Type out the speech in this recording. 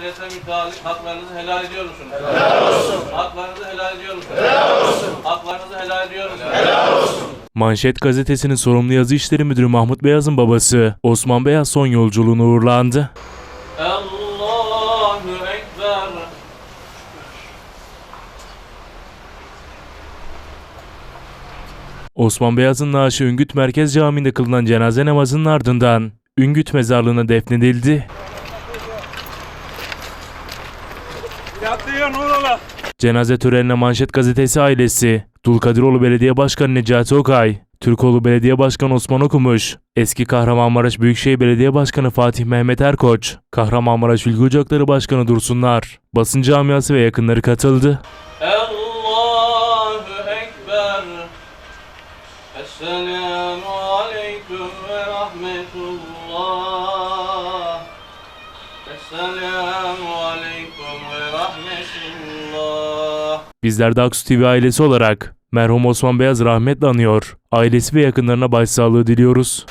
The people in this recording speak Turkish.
ahirete müteallik haklarınızı helal ediyor musunuz? Helal olsun. Haklarınızı helal ediyor musunuz? Helal olsun. Haklarınızı helal ediyor musunuz? Helal olsun. Manşet gazetesinin sorumlu yazı işleri müdürü Mahmut Beyaz'ın babası Osman Beyaz son yolculuğuna uğurlandı. Allahu Ekber. Osman Beyaz'ın naaşı Üngüt Merkez Camii'nde kılınan cenaze namazının ardından Üngüt mezarlığına defnedildi. Yatlıyor Nurullah. Cenaze törenine Manşet Gazetesi ailesi, Dulkadiroğlu Belediye Başkanı Necati Okay, Türkoğlu Belediye Başkanı Osman Okumuş, eski Kahramanmaraş Büyükşehir Belediye Başkanı Fatih Mehmet Erkoç, Kahramanmaraş Ülke Ocakları Başkanı Dursunlar, basın camiası ve yakınları katıldı. Allahu Ekber. Esselamu Aleyküm ve Rahmetullah. Esselamu Aleyküm. Bizler de Aksu TV ailesi olarak merhum Osman Beyaz rahmetle anıyor. Ailesi ve yakınlarına başsağlığı diliyoruz.